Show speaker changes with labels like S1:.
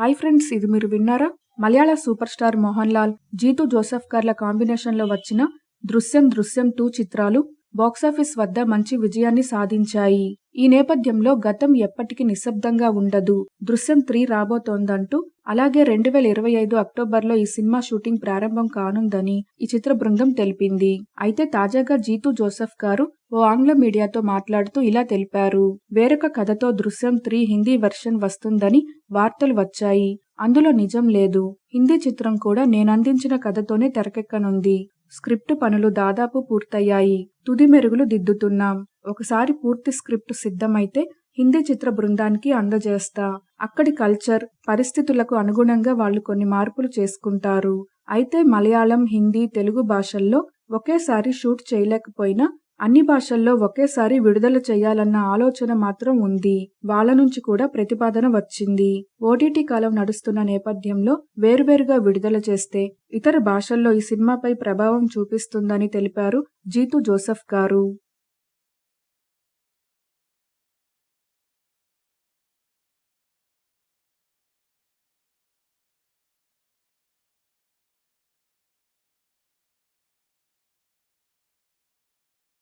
S1: Hi friends ఇది మీరు విన్నారా? మలయాళ సూపర్ స్టార్ మోహన్ లాల్ జీతూ జోసెఫ్ గార్ల కాంబినేషన్లో వచ్చిన దృశ్యం దృశ్యం టూ చిత్రాలు బాక్సాఫీస్ వద్ద మంచి విజయాన్ని సాధించాయి. ఈ నేపథ్యంలో గతం ఎప్పటికీ నిశ్శబ్దంగా ఉండదు. దృశ్యం త్రీ రాబోతోందంటూ అలాగే రెండు వేల ఇరవై ఐదు అక్టోబర్లో ఈ సినిమా షూటింగ్ ప్రారంభం కానుందని ఈ చిత్ర బృందం తెలిపింది. అయితే తాజాగా జీతూ జోసెఫ్ గారు ఓ ఆంగ్ల మీడియాతో మాట్లాడుతూ ఇలా తెలిపారు. వేరొక కథతో దృశ్యం త్రీ హిందీ వెర్షన్ వస్తుందని వార్తలు వచ్చాయి. అందులో నిజం లేదు. హిందీ చిత్రం కూడా నేనందించిన కథతోనే తెరకెక్కనుంది. స్క్రిప్ట్ పనులు దాదాపు పూర్తయ్యాయి. తుది మెరుగులు దిద్దుతున్నాం. ఒకసారి పూర్తి స్క్రిప్ట్ సిద్ధమైతే హిందీ చిత్ర బృందానికి అందజేస్తా. అక్కడి కల్చర్ పరిస్థితులకు అనుగుణంగా వాళ్ళు కొన్ని మార్పులు చేసుకుంటారు. అయితే మలయాళం హిందీ తెలుగు భాషల్లో ఒకేసారి షూట్ చేయలేకపోయినా అన్ని భాషల్లో ఒకేసారి విడుదల చేయాలన్న ఆలోచన మాత్రం ఉంది. వాళ్ళ నుంచి కూడా ప్రతిపాదన వచ్చింది. ఓటీటీ కాలం నడుస్తున్న నేపథ్యంలో వేర్వేరుగా విడుదల చేస్తే ఇతర భాషల్లో ఈ సినిమాపై ప్రభావం చూపిస్తుందని తెలిపారు జీతూ జోసెఫ్ గారు.